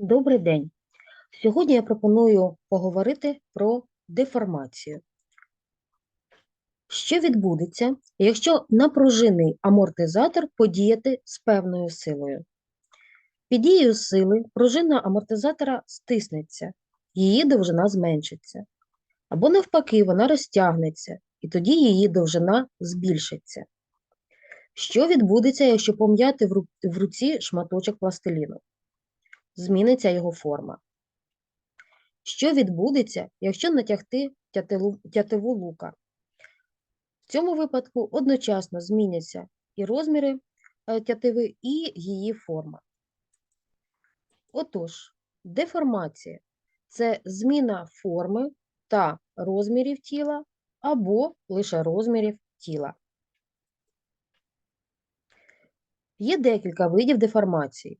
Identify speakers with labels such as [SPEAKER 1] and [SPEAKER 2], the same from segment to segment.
[SPEAKER 1] Добрий день. Сьогодні я пропоную поговорити про деформацію. Що відбудеться, якщо на пружинний амортизатор подіяти з певною силою? Під дією сили пружина амортизатора стиснеться, її довжина зменшиться. Або навпаки, вона розтягнеться, і тоді її довжина збільшиться. Що відбудеться, якщо пом'яти в руці шматочок пластиліну? Зміниться його форма. Що відбудеться, якщо натягти тятиву, лука? В цьому випадку одночасно зміняться і розміри е, тятиви, і її форма. Отож, деформація це зміна форми та розмірів тіла або лише розмірів тіла. Є декілька видів деформації.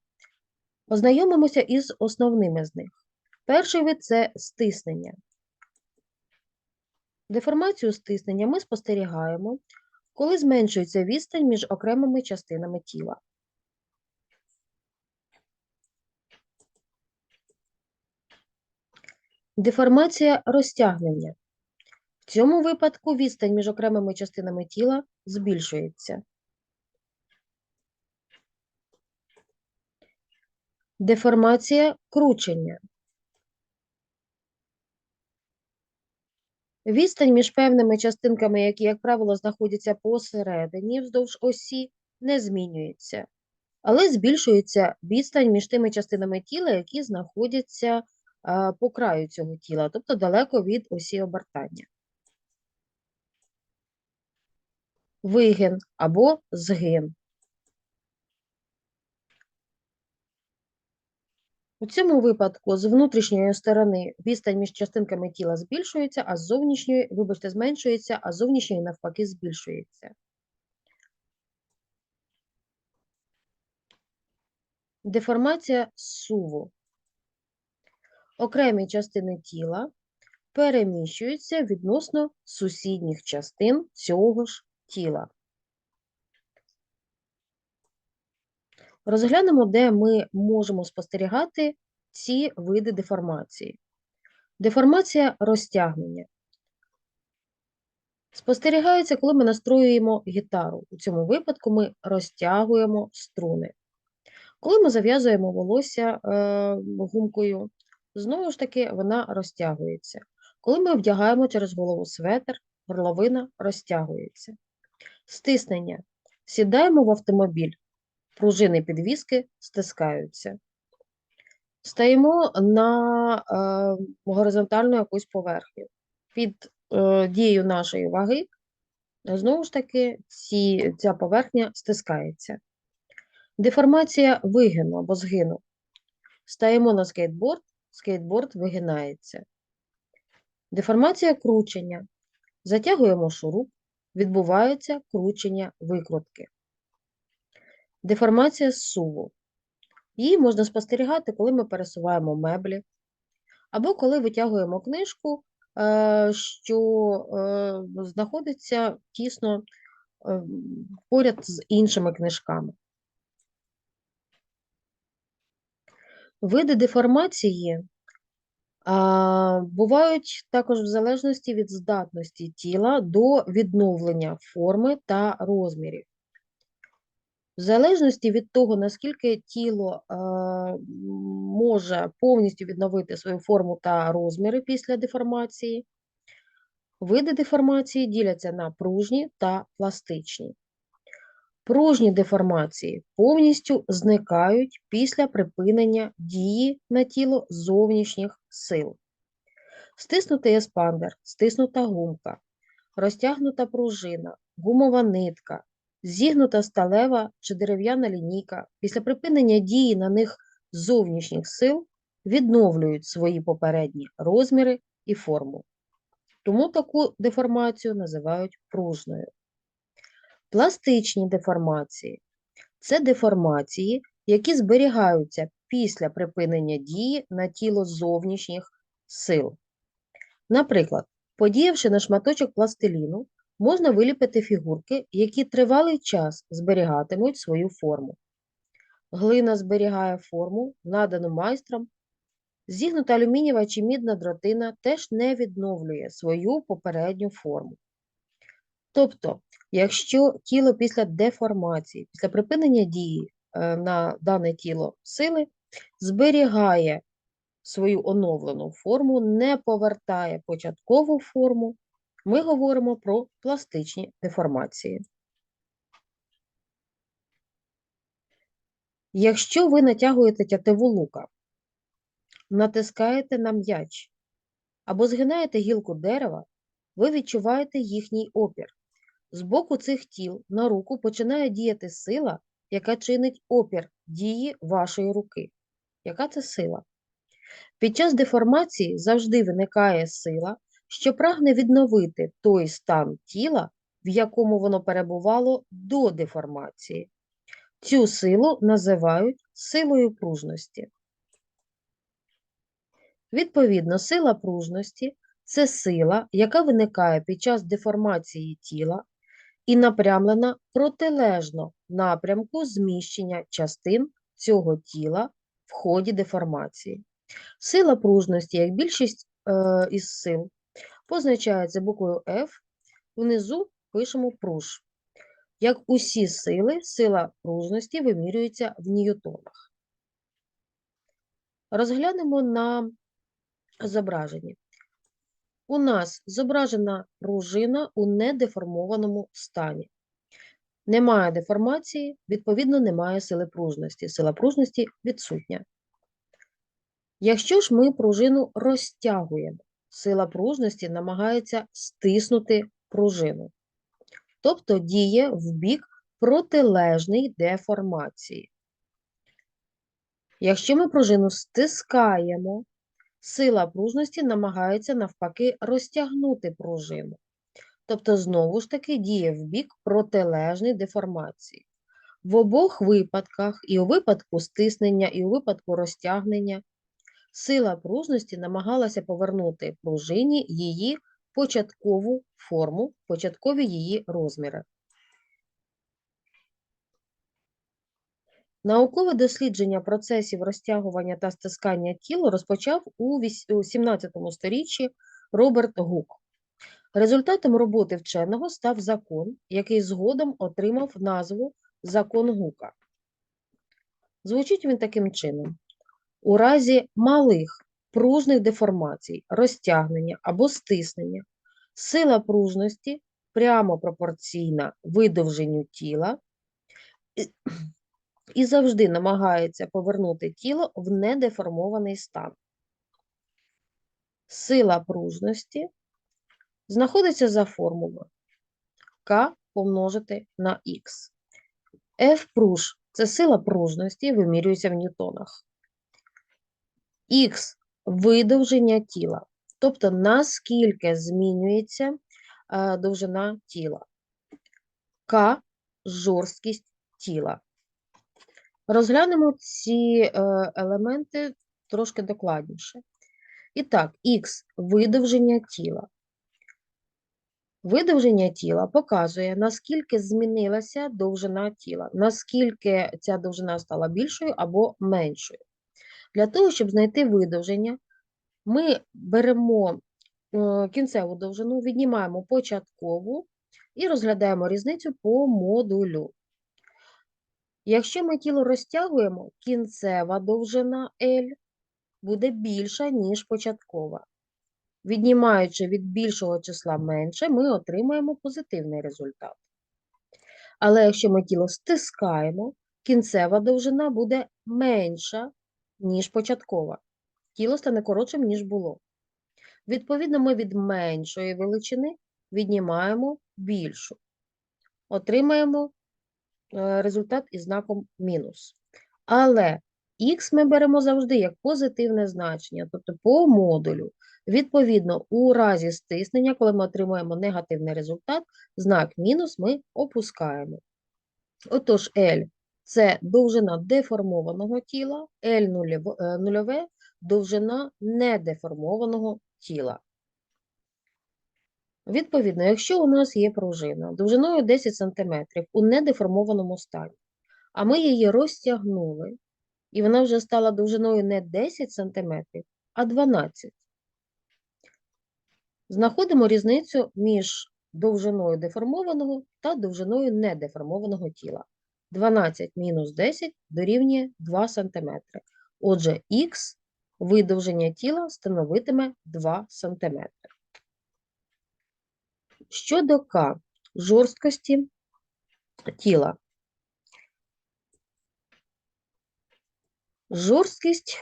[SPEAKER 1] Ознайомимося із основними з них. Перший вид це стиснення. Деформацію стиснення ми спостерігаємо, коли зменшується відстань між окремими частинами тіла. Деформація розтягнення. В цьому випадку відстань між окремими частинами тіла збільшується. Деформація кручення. Відстань між певними частинками, які, як правило, знаходяться посередині вздовж осі, не змінюється, але збільшується відстань між тими частинами тіла, які знаходяться по краю цього тіла, тобто далеко від осі обертання. Вигин або згин. У цьому випадку з внутрішньої сторони відстань між частинками тіла збільшується, а з зовнішньої, вибачте, зменшується, а з зовнішньої навпаки збільшується. Деформація суву. Окремі частини тіла переміщуються відносно сусідніх частин цього ж тіла. Розглянемо, де ми можемо спостерігати ці види деформації. Деформація розтягнення. Спостерігається, коли ми настроюємо гітару. У цьому випадку ми розтягуємо струни. Коли ми зав'язуємо волосся е, гумкою, знову ж таки вона розтягується. Коли ми вдягаємо через голову светр, горловина розтягується. Стиснення. Сідаємо в автомобіль, пружини підвіски стискаються. Стаємо на е, горизонтальну якусь поверхню. Під е, дією нашої ваги, знову ж таки, ці, ця поверхня стискається. Деформація вигину або згину. Стаємо на скейтборд, скейтборд вигинається. Деформація кручення. Затягуємо шуруп, відбувається кручення викрутки. Деформація зсуву. Її можна спостерігати, коли ми пересуваємо меблі, або коли витягуємо книжку, е, що е, знаходиться тісно е, поряд з іншими книжками. Види деформації бувають також в залежності від здатності тіла до відновлення форми та розмірів. В залежності від того, наскільки тіло е, може повністю відновити свою форму та розміри після деформації, види деформації діляться на пружні та пластичні. Пружні деформації повністю зникають після припинення дії на тіло зовнішніх сил. Стиснутий еспандер, стиснута гумка, розтягнута пружина, гумова нитка, зігнута сталева чи дерев'яна лінійка після припинення дії на них зовнішніх сил відновлюють свої попередні розміри і форму. Тому таку деформацію називають пружною. Пластичні деформації це деформації, які зберігаються після припинення дії на тіло зовнішніх сил. Наприклад, подіявши на шматочок пластиліну, можна виліпити фігурки, які тривалий час зберігатимуть свою форму. Глина зберігає форму, надану майстром. Зігнута алюмінієва чи мідна дротина теж не відновлює свою попередню форму. Тобто, якщо тіло після деформації, після припинення дії е, на дане тіло сили, зберігає свою оновлену форму, не повертає початкову форму, ми говоримо про пластичні деформації. Якщо ви натягуєте тятиву лука, натискаєте на м'яч або згинаєте гілку дерева, ви відчуваєте їхній опір. З боку цих тіл на руку починає діяти сила, яка чинить опір дії вашої руки. Яка це сила? Під час деформації завжди виникає сила, що прагне відновити той стан тіла, в якому воно перебувало до деформації. Цю силу називають силою пружності. Відповідно, сила пружності це сила, яка виникає під час деформації тіла і напрямлена протилежно напрямку зміщення частин цього тіла в ході деформації. Сила пружності, як більшість е, із сил, позначається буквою F, внизу пишемо пруж. Як усі сили, сила пружності вимірюється в ньютонах. Розглянемо на зображенні. У нас зображена пружина у недеформованому стані. Немає деформації, відповідно, немає сили пружності. Сила пружності відсутня. Якщо ж ми пружину розтягуємо, сила пружності намагається стиснути пружину, тобто діє в бік протилежний деформації. Якщо ми пружину стискаємо, сила пружності намагається навпаки розтягнути пружину, тобто, знову ж таки, діє в бік протилежний деформації. В обох випадках, і у випадку стиснення, і у випадку розтягнення, сила пружності намагалася повернути пружині її початкову форму, початкові її розміри. Наукове дослідження процесів розтягування та стискання тіла розпочав у 17 сторіччі Роберт Гук. Результатом роботи вченого став закон, який згодом отримав назву Закон Гука. Звучить він таким чином: у разі малих пружних деформацій, розтягнення або стиснення, сила пружності прямо пропорційна видовженню тіла і завжди намагається повернути тіло в недеформований стан. Сила пружності знаходиться за формулою К помножити на Х. F пруж це сила пружності, вимірюється в ньютонах. Х видовження тіла, тобто наскільки змінюється е, довжина тіла. К жорсткість тіла. Розглянемо ці е, елементи трошки докладніше. І так, х видовження тіла. Видовження тіла показує, наскільки змінилася довжина тіла, наскільки ця довжина стала більшою або меншою. Для того, щоб знайти видовження, ми беремо е, кінцеву довжину, віднімаємо початкову і розглядаємо різницю по модулю. Якщо ми тіло розтягуємо, кінцева довжина L буде більша, ніж початкова. Віднімаючи від більшого числа менше, ми отримаємо позитивний результат. Але якщо ми тіло стискаємо, кінцева довжина буде менша, ніж початкова. Тіло стане коротшим, ніж було. Відповідно, ми від меншої величини віднімаємо більшу. Отримаємо Е, результат із знаком мінус. Але х ми беремо завжди як позитивне значення, тобто по модулю. Відповідно, у разі стиснення, коли ми отримуємо негативний результат, знак мінус ми опускаємо. Отож, L це довжина деформованого тіла, L е, нульове довжина недеформованого тіла. Відповідно, якщо у нас є пружина довжиною 10 см у недеформованому стані, а ми її розтягнули, і вона вже стала довжиною не 10 см, а 12 Знаходимо різницю між довжиною деформованого та довжиною недеформованого тіла. 12 мінус 10 дорівнює 2 см. Отже, х видовження тіла становитиме 2 см. Щодо К жорсткості тіла. Жорсткість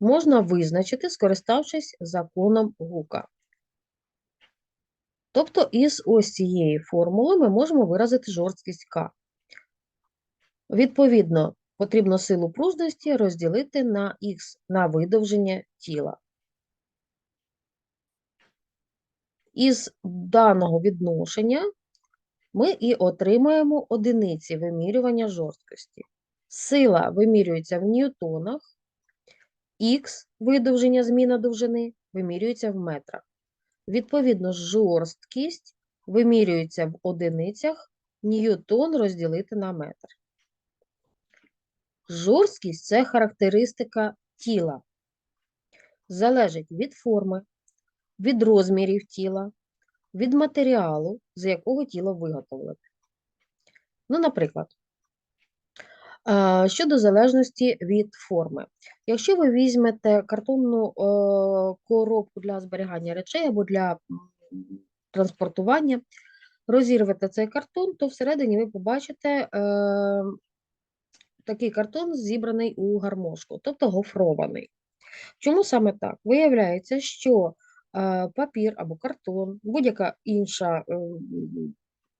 [SPEAKER 1] можна визначити, скориставшись законом Гука. Тобто із ось цієї формули ми можемо виразити жорсткість К. Відповідно, потрібно силу пружності розділити на х на видовження тіла. Із даного відношення ми і отримаємо одиниці вимірювання жорсткості. Сила вимірюється в ньютонах, х видовження зміна довжини вимірюється в метрах. Відповідно, жорсткість вимірюється в одиницях, ньютон розділити на метр. Жорсткість це характеристика тіла. Залежить від форми, від розмірів тіла, від матеріалу, з якого тіло виготовлене. Ну, наприклад, щодо залежності від форми. Якщо ви візьмете картонну е, коробку для зберігання речей або для транспортування, розірвете цей картон, то всередині ви побачите е, такий картон зібраний у гармошку, тобто гофрований. Чому саме так? Виявляється, що е, папір або картон, будь-яка інша, е,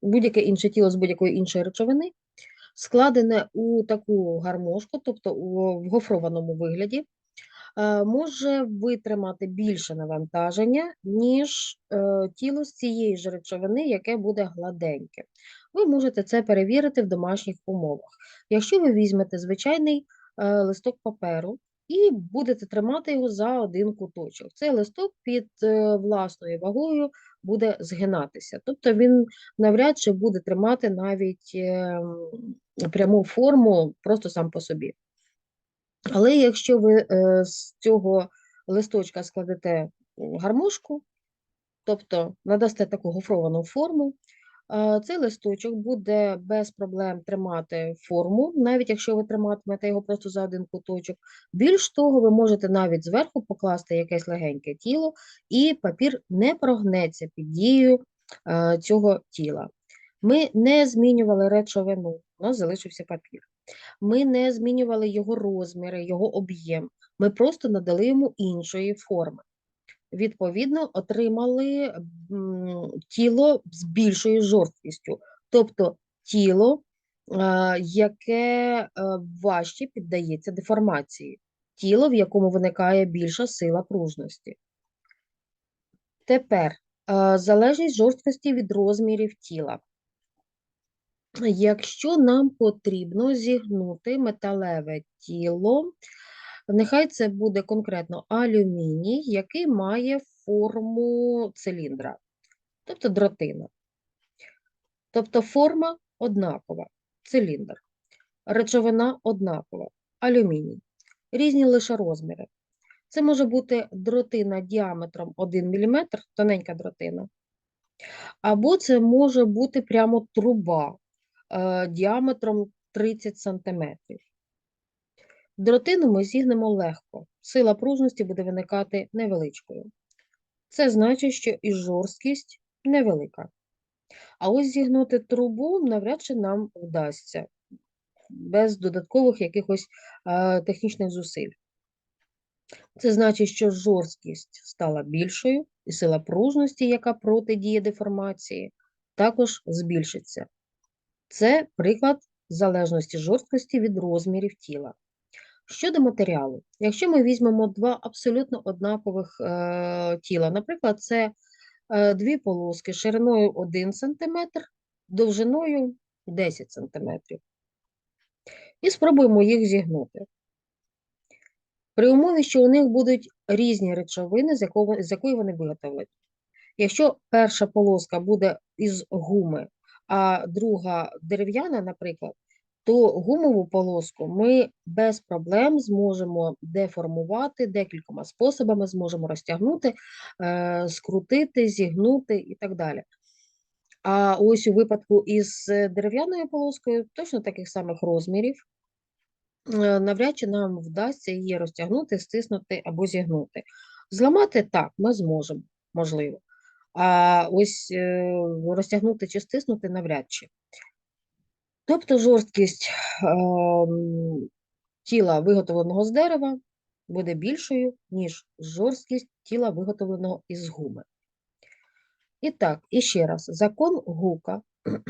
[SPEAKER 1] будь-яке інше тіло з будь-якої іншої речовини, складене у таку гармошку, тобто в гофрованому вигляді, е, може витримати більше навантаження, ніж тіло з цієї ж речовини, яке буде гладеньке. Ви можете це перевірити в домашніх умовах. Якщо ви візьмете звичайний е, листок паперу і будете тримати його за один куточок, цей листок під е, власною вагою буде згинатися. Тобто він навряд чи буде тримати навіть е, пряму форму просто сам по собі. Але якщо ви з цього листочка складете гармошку, тобто надасте таку гофровану форму, цей листочок буде без проблем тримати форму, навіть якщо ви триматимете його просто за один куточок. Більш того, ви можете навіть зверху покласти якесь легеньке тіло, і папір не прогнеться під дією е, цього тіла. Ми не змінювали речовину, у нас залишився папір. Ми не змінювали його розміри, його об'єм. Ми просто надали йому іншої форми. Відповідно, отримали тіло з більшою жорсткістю, тобто тіло, е, яке е, важче піддається деформації, тіло, в якому виникає більша сила пружності. Тепер е, залежність жорсткості від розмірів тіла. Якщо нам потрібно зігнути металеве тіло, нехай це буде конкретно алюміній, який має форму циліндра, тобто дротина. Тобто форма однакова, циліндр, речовина однакова, алюміній, різні лише розміри. Це може бути дротина діаметром 1 мм, тоненька дротина, або це може бути прямо труба е, діаметром 30 см. Дротину ми зігнемо легко, сила пружності буде виникати невеличкою. Це значить, що і жорсткість невелика. А ось зігнути трубу навряд чи нам вдасться без додаткових якихось е, технічних зусиль. Це значить, що жорсткість стала більшою, і сила пружності, яка протидіє деформації, також збільшиться. Це приклад залежності жорсткості від розмірів тіла. Щодо матеріалу, якщо ми візьмемо два абсолютно однакових е, тіла, наприклад, це е, дві полоски шириною 1 см, довжиною 10 см, і спробуємо їх зігнути. При умові, що у них будуть різні речовини, з, якого, з якої вони виготовлені. Якщо перша полоска буде із гуми, а друга дерев'яна, наприклад, то гумову полоску ми без проблем зможемо деформувати декількома способами, зможемо розтягнути, е, скрутити, зігнути і так далі. А ось у випадку із дерев'яною полоскою точно таких самих розмірів, е, навряд чи нам вдасться її розтягнути, стиснути або зігнути. Зламати так, ми зможемо, можливо. А ось е, розтягнути чи стиснути навряд чи. Тобто жорсткість ем, тіла, виготовленого з дерева, буде більшою, ніж жорсткість тіла, виготовленого із гуми. І так, і ще раз, закон Гука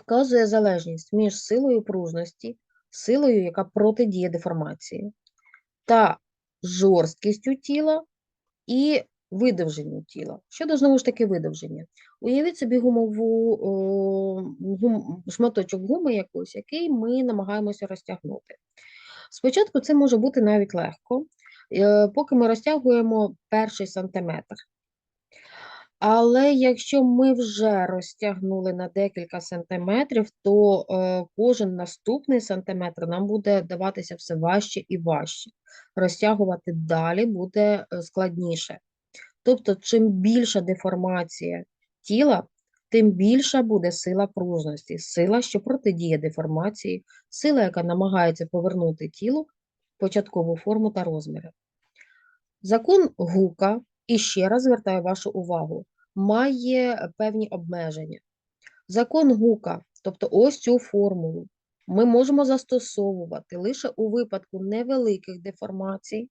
[SPEAKER 1] вказує залежність між силою пружності, силою, яка протидіє деформації, та жорсткістю тіла і видовженню тіла. Щодо знову ж таки видовження. Уявіть собі гумову о, гум, шматочок гуми якийсь, який ми намагаємося розтягнути. Спочатку це може бути навіть легко, е, поки ми розтягуємо перший сантиметр. Але якщо ми вже розтягнули на декілька сантиметрів, то е, кожен наступний сантиметр нам буде даватися все важче і важче. Розтягувати далі буде е, складніше. Тобто, чим більша деформація тіла, тим більша буде сила пружності, сила, що протидіє деформації, сила, яка намагається повернути тілу початкову форму та розміри. Закон Гука, і ще раз звертаю вашу увагу, має певні обмеження. Закон Гука, тобто ось цю формулу, ми можемо застосовувати лише у випадку невеликих деформацій,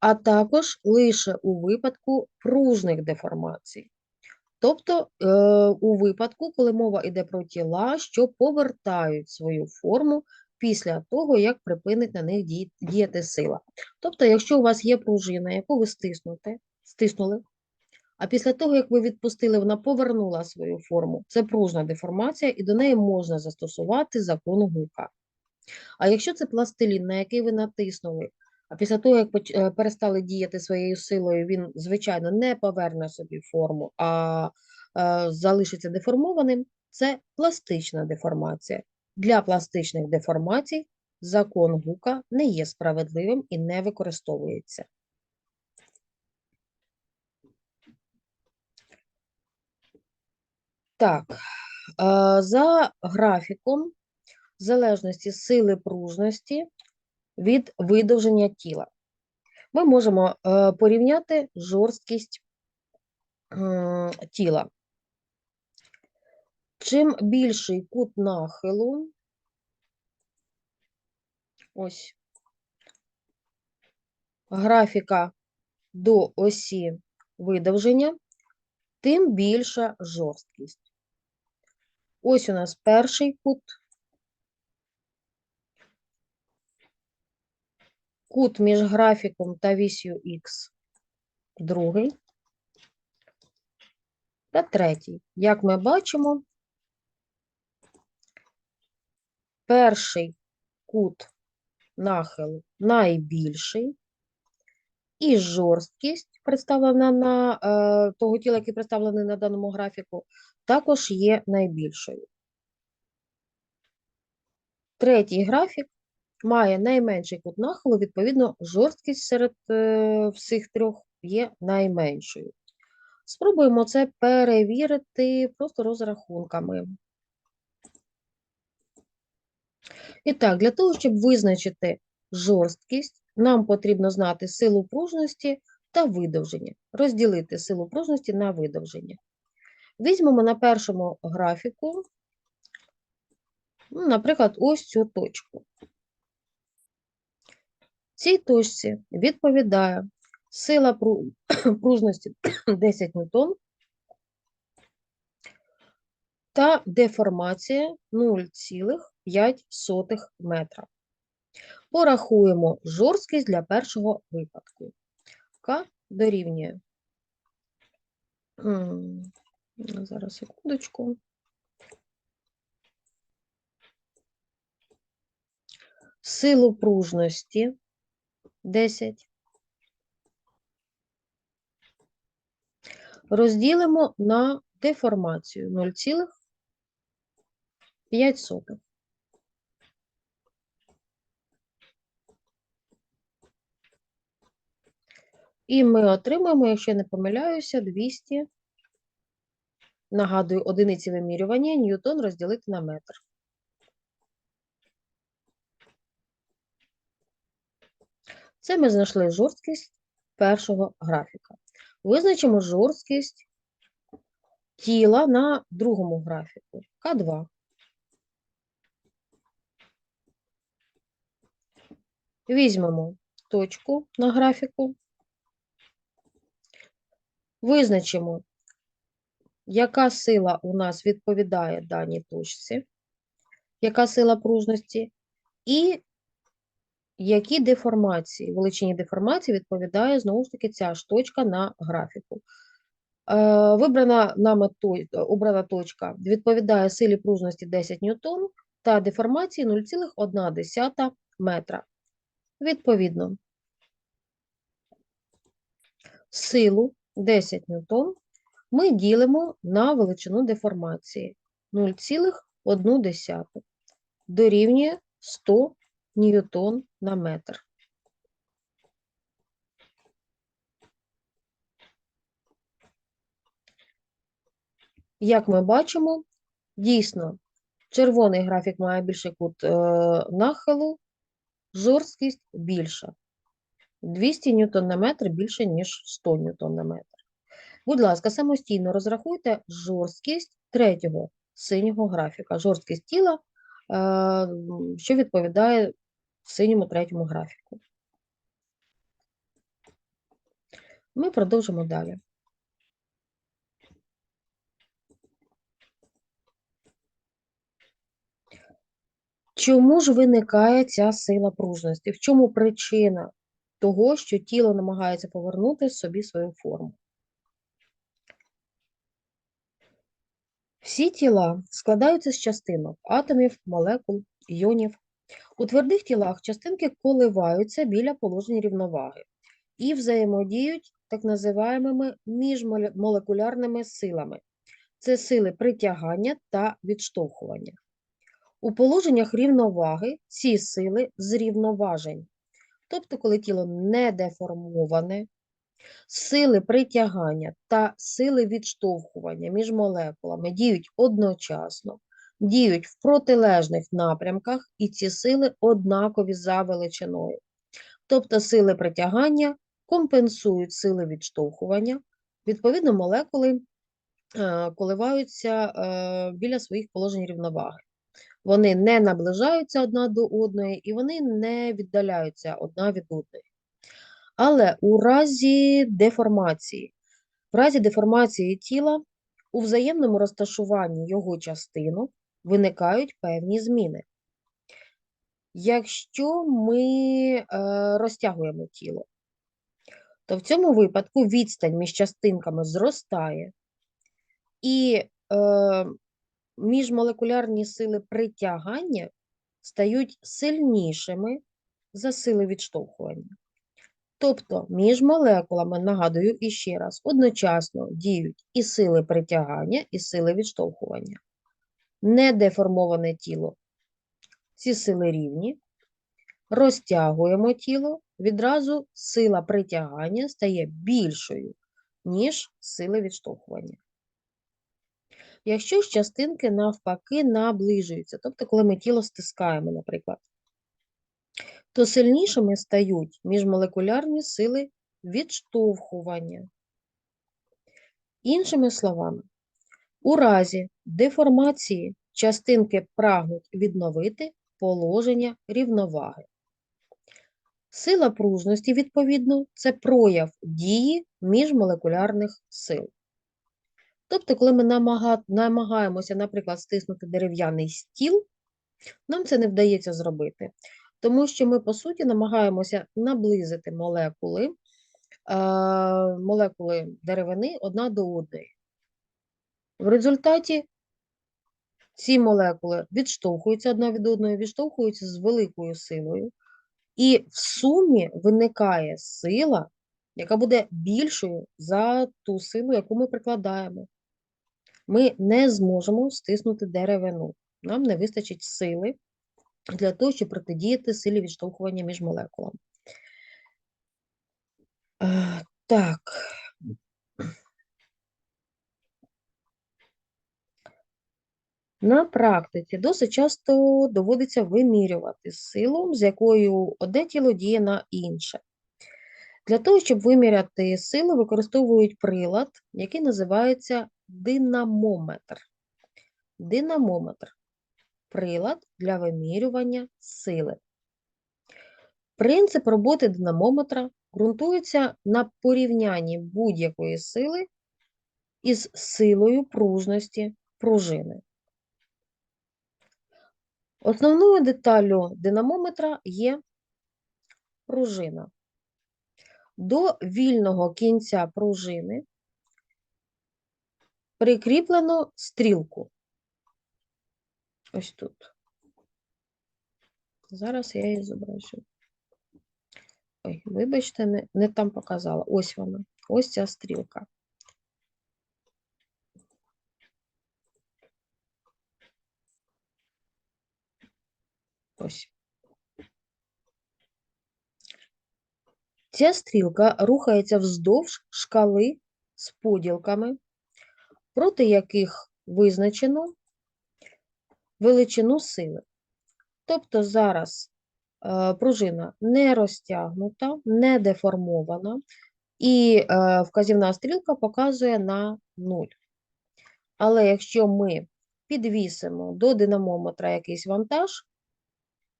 [SPEAKER 1] а також лише у випадку пружних деформацій. Тобто е, у випадку, коли мова йде про тіла, що повертають свою форму після того, як припинить на них діяти сила. Тобто, якщо у вас є пружина, яку ви стиснете, стиснули, а після того, як ви відпустили, вона повернула свою форму, це пружна деформація, і до неї можна застосувати закон Гука. А якщо це пластилін, на який ви натиснули, а після того, як е, перестали діяти своєю силою, він, звичайно, не поверне собі форму, а е, залишиться деформованим, це пластична деформація. Для пластичних деформацій закон Гука не є справедливим і не використовується. Так, е, за графіком залежності сили пружності від видовження тіла. Ми можемо е, порівняти жорсткість тіла. Чим більший кут нахилу, ось графіка до осі видовження, тим більша жорсткість. Ось у нас перший кут. Кут між графіком та вісью Х другий та третій. Як ми бачимо, перший кут нахилу найбільший, і жорсткість, представлена на е, того тіла, який представлений на даному графіку, також є найбільшою. Третій графік має найменший кут нахилу, відповідно, жорсткість серед е, всіх трьох є найменшою. Спробуємо це перевірити просто розрахунками. І так, для того, щоб визначити жорсткість, нам потрібно знати силу пружності та видовження. Розділити силу пружності на видовження. Візьмемо на першому графіку, ну, наприклад, ось цю точку. Цій точці відповідає сила пру- пружності 10 ньютон та деформація 0,5 метра. Порахуємо жорсткість для першого випадку. К дорівнює. Зараз секундочку. Силу пружності 10. Розділимо на деформацію 0,5 5. І ми отримаємо, якщо не помиляюся, 200, нагадую, одиниці вимірювання, ньютон розділити на метр. Це ми знайшли жорсткість першого графіка. Визначимо жорсткість тіла на другому графіку К2. Візьмемо точку на графіку, визначимо, яка сила у нас відповідає даній точці, яка сила пружності, і які деформації, величині деформації відповідає знову ж таки ця ж точка на графіку. Е, Вибрана нами обрана точка відповідає силі пружності 10 ньютон та деформації 0,1 метра. Відповідно, силу 10 ньютон ми ділимо на величину деформації 0,1 дорівнює 100 ньютон на метр. Як ми бачимо, дійсно, червоний графік має більший кут е, нахилу, жорсткість більша. 200 ньютон на метр більше, ніж 100 ньютон на метр. Будь ласка, самостійно розрахуйте жорсткість третього синього графіка, жорсткість тіла, е, що відповідає синьому третьому графіку. Ми продовжимо далі. Чому ж виникає ця сила пружності? В чому причина того, що тіло намагається повернути собі свою форму? Всі тіла складаються з частинок атомів, молекул, іонів. У твердих тілах частинки коливаються біля положень рівноваги і взаємодіють так називаємими міжмолекулярними силами. Це сили притягання та відштовхування. У положеннях рівноваги ці сили зрівноважені. Тобто, коли тіло не деформоване, сили притягання та сили відштовхування між молекулами діють одночасно, діють в протилежних напрямках, і ці сили однакові за величиною. Тобто сили притягання компенсують сили відштовхування, відповідно, молекули е, коливаються е, біля своїх положень рівноваги. Вони не наближаються одна до одної і вони не віддаляються одна від одної. Але у разі деформації, в разі деформації тіла у взаємному розташуванні його частинок виникають певні зміни. Якщо ми е, розтягуємо тіло, то в цьому випадку відстань між частинками зростає, і е, міжмолекулярні сили притягання стають сильнішими за сили відштовхування. Тобто між молекулами, нагадую іще раз, одночасно діють і сили притягання, і сили відштовхування. Недеформоване тіло. Ці сили рівні. Розтягуємо тіло, відразу сила притягання стає більшою, ніж сили відштовхування. Якщо ж частинки навпаки наближуються, тобто, коли ми тіло стискаємо, наприклад, то сильнішими стають міжмолекулярні сили відштовхування. Іншими словами, у разі деформації частинки прагнуть відновити положення рівноваги. Сила пружності, відповідно, це прояв дії міжмолекулярних сил. Тобто, коли ми намагаємося, наприклад, стиснути дерев'яний стіл, нам це не вдається зробити, тому що ми, по суті, намагаємося наблизити молекули, е, молекули деревини одна до одної. В результаті ці молекули відштовхуються одна від одної, відштовхуються з великою силою, і в сумі виникає сила, яка буде більшою за ту силу, яку ми прикладаємо. Ми не зможемо стиснути деревину. Нам не вистачить сили для того, щоб протидіяти силі відштовхування між молекулами. Е, Так. На практиці досить часто доводиться вимірювати силу, з якою одне тіло діє на інше. Для того, щоб виміряти силу, використовують прилад, який називається динамометр. Динамометр прилад для вимірювання сили. Принцип роботи динамометра ґрунтується на порівнянні будь-якої сили із силою пружності пружини. Основною деталлю динамометра є пружина. До вільного кінця пружини прикріплено стрілку. Ось тут. Зараз я її зображу. Ой, вибачте, не, не там показала. Ось вона. Ось ця стрілка. Ось. Ця стрілка рухається вздовж шкали з поділками, проти яких визначено величину сили. Тобто зараз е, пружина не розтягнута, не деформована, і е, вказівна стрілка показує на 0. Але якщо ми підвісимо до динамометра якийсь вантаж,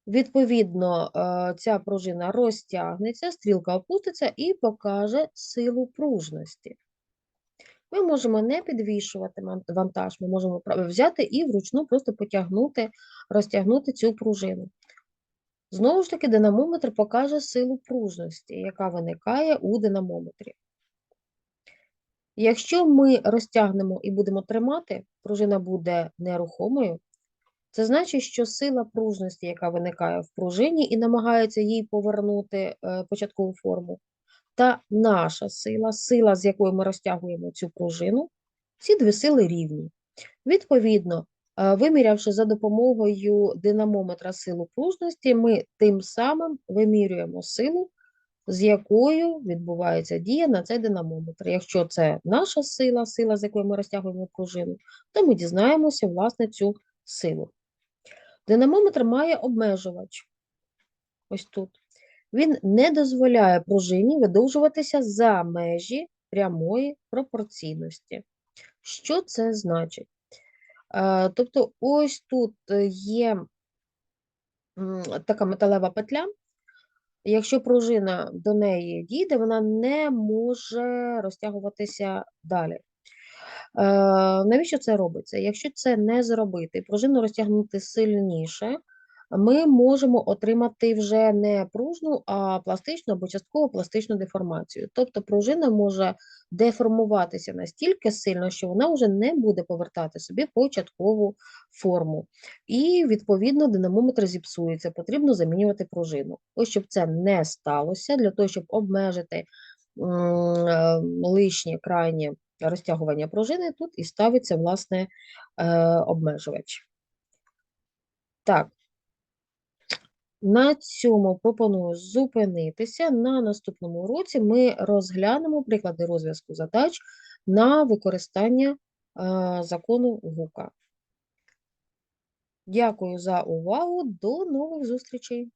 [SPEAKER 1] Відповідно, е, ця пружина розтягнеться, стрілка опуститься і покаже силу пружності. Ми можемо не підвішувати вантаж, ми можемо взяти і вручну просто потягнути, розтягнути цю пружину. Знову ж таки, динамометр покаже силу пружності, яка виникає у динамометрі. Якщо ми розтягнемо і будемо тримати, пружина буде нерухомою, це значить, що сила пружності, яка виникає в пружині і намагається їй повернути е, початкову форму, та наша сила, сила, з якою ми розтягуємо цю пружину, ці дві сили рівні. Відповідно, е, вимірявши за допомогою динамометра силу пружності, ми тим самим вимірюємо силу, з якою відбувається дія на цей динамометр. Якщо це наша сила, сила, з якою ми розтягуємо пружину, то ми дізнаємося, власне, цю силу. Динамометр має обмежувач. Ось тут. Він не дозволяє пружині видовжуватися за межі прямої пропорційності. Що це значить? Е, Тобто, ось тут е, є така металева петля. Якщо пружина до неї дійде, вона не може розтягуватися далі. Е, Навіщо це робиться? Якщо це не зробити, пружину розтягнути сильніше, ми можемо отримати вже не пружну, а пластичну або частково пластичну деформацію. Тобто пружина може деформуватися настільки сильно, що вона вже не буде повертати собі початкову форму. І, відповідно, динамометр зіпсується, потрібно замінювати пружину. Ось щоб це не сталося, для того, щоб обмежити е, лишнє крайнє розтягування пружини, тут і ставиться, власне, е, обмежувач. Так, на цьому пропоную зупинитися. На наступному уроці ми розглянемо приклади розв'язку задач на використання е, закону ГУКа. Дякую за увагу. До нових зустрічей!